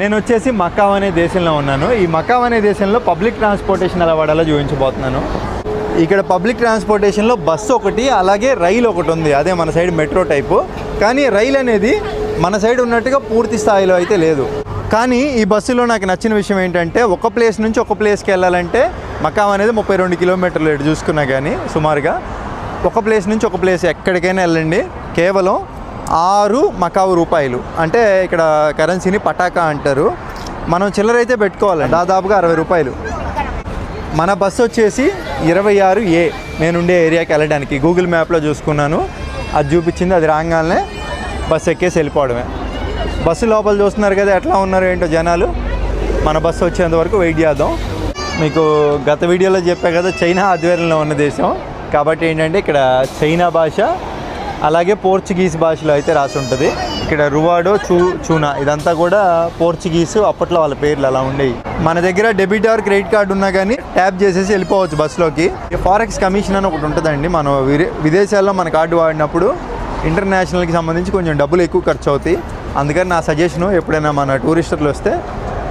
నేను వచ్చేసి మకావ్ అనే దేశంలో ఉన్నాను. ఈ మకావ్ అనే దేశంలో పబ్లిక్ ట్రాన్స్పోర్టేషన్ ఎలా వాడాలో చూపించబోతున్నాను. ఇక్కడ పబ్లిక్ ట్రాన్స్పోర్టేషన్లో బస్సు ఒకటి అలాగే రైలు ఒకటి ఉంది. అదే మన సైడ్ మెట్రో టైపు. కానీ రైలు అనేది మన సైడ్ ఉన్నట్టుగా పూర్తి స్థాయిలో అయితే లేదు. కానీ ఈ బస్సులో నాకు నచ్చిన విషయం ఏంటంటే ఒక ప్లేస్ నుంచి ఒక ప్లేస్కి వెళ్ళాలంటే మకాం అనేది ముప్పై రెండు కిలోమీటర్లు ఎటు చూసుకున్నా కానీ సుమారుగా ఒక ప్లేస్ నుంచి ఒక ప్లేస్ ఎక్కడికైనా వెళ్ళండి. కేవలం ఆరు మకావు రూపాయలు. అంటే ఇక్కడ కరెన్సీని పటాకా అంటారు. మనం చిల్లర అయితే పెట్టుకోవాలి దాదాపుగా అరవై రూపాయలు. మన బస్సు వచ్చేసి ఇరవై ఆరు ఏ. నేనుండే ఏరియాకి వెళ్ళడానికి. గూగుల్ మ్యాప్లో చూసుకున్నాను. అది చూపించింది అది రాగానే బస్సు ఎక్కేసి వెళ్ళిపోవడమే. బస్సు లోపల చూస్తున్నారు కదా ఎట్లా ఉన్నారు ఏంటో జనాలు? మన బస్సు వచ్చేంత వరకు వెయిట్ చేద్దాం. మీకు గత వీడియోలో చెప్పా కదా చైనా ఆధ్వర్యంలో ఉన్న దేశం. కాబట్టి ఏంటంటే ఇక్కడ చైనా భాష అలాగే పోర్చుగీస్ భాషలో అయితే రాసి ఉంటుంది. ఇక్కడ రువాడో చూ చూనా ఇదంతా కూడా పోర్చుగీసు అప్పట్లో వాళ్ళ పేర్లు అలా ఉండేవి. మన దగ్గర డెబిట్ ఆర్ క్రెడిట్ కార్డు ఉన్నా కానీ ట్యాప్ చేసేసి వెళ్ళిపోవచ్చు బస్సులోకి. ఫారెక్స్ కమిషన్ అని ఒకటి ఉంటుందండి. మనం విదేశాల్లో మన కార్డు వాడినప్పుడు ఇంటర్నేషనల్కి సంబంధించి కొంచెం డబ్బులు ఎక్కువ ఖర్చు అవుతాయి అందుకని నా సజెషను ఎప్పుడైనా మన టూరిస్టులు వస్తే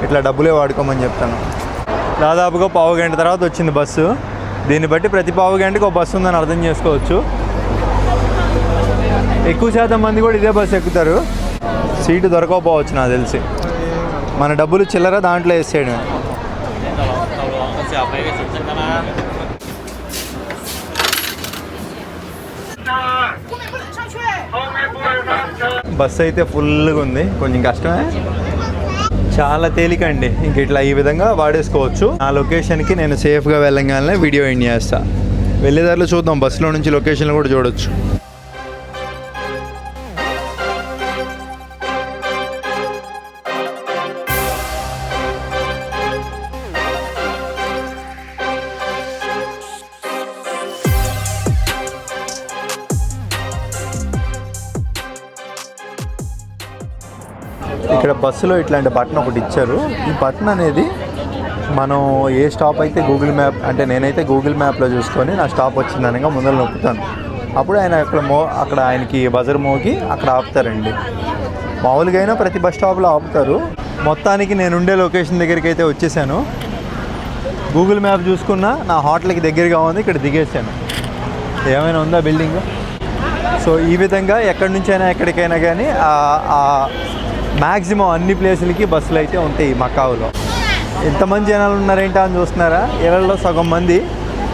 ఇట్లా డబ్బులే వాడుకోమని చెప్తాను. దాదాపుగా పావు గంట తర్వాత వచ్చింది బస్సు. దీన్ని బట్టి ప్రతి పావు గంటకు ఒక బస్సు ఉందని అర్థం చేసుకోవచ్చు. ఎక్కువ శాతం మంది కూడా ఇదే బస్సు ఎక్కుతారు. సీటు దొరకకపోవచ్చు నాకు తెలిసి. మన డబ్బులు చిల్లర దాంట్లో వేసేయడం బస్సు అయితే ఫుల్గా ఉంది. కొంచెం కష్టమే. చాలా తేలికండి. ఇంక ఇట్లా ఈ విధంగా వాడేసుకోవచ్చు. ఆ లొకేషన్కి నేను సేఫ్గా వెళ్ళంగానే వీడియో ఎండ్ చేస్తాను వెళ్ళేదారిలో చూద్దాం. బస్సులో నుంచి లొకేషన్లు కూడా చూడొచ్చు. ఇక్కడ బస్సులో ఇట్లాంటి బటన్ ఒకటి ఇచ్చారు. ఈ బటన్ అనేది మనం ఏ స్టాప్ అయితే గూగుల్ మ్యాప్ అంటే నేనైతే గూగుల్ మ్యాప్లో చూసుకొని నా స్టాప్ వచ్చిందనగా ముందర నొక్కుతాను. అప్పుడు ఆయన అక్కడ మో అక్కడ ఆయనకి బజర్ మోగి అక్కడ ఆపుతారండి. మామూలుగా అయినా ప్రతి బస్ స్టాప్లో ఆపుతారు. మొత్తానికి నేను ఉండే లొకేషన్ దగ్గరికి అయితే వచ్చేసాను. గూగుల్ మ్యాప్ చూసుకున్నా నా హోటల్కి దగ్గరగా ఉంది ఇక్కడ దిగేసాను. ఏమైనా ఉందా బిల్డింగ్? సో ఈ విధంగా ఎక్కడి నుంచైనా ఎక్కడికైనా కానీ మ్యాక్సిమం అన్ని ప్లేసులకి బస్సులు అయితే ఉంటాయి మకావులో ఎంతమంది జనాలు ఉన్నారేంటా అని చూస్తున్నారా? ఇళ్ళల్లో సగం మంది.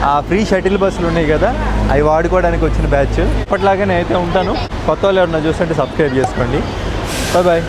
ఆ ఫ్రీ షటిల్ బస్సులు ఉన్నాయి కదా అవి వాడుకోవడానికి వచ్చిన బ్యాచ్. అప్పట్లాగా నేను అయితే ఉంటాను. కొత్త వాళ్ళు ఎవరన్నా చూస్తుంటే సబ్స్క్రైబ్ చేసుకోండి. Bye bye.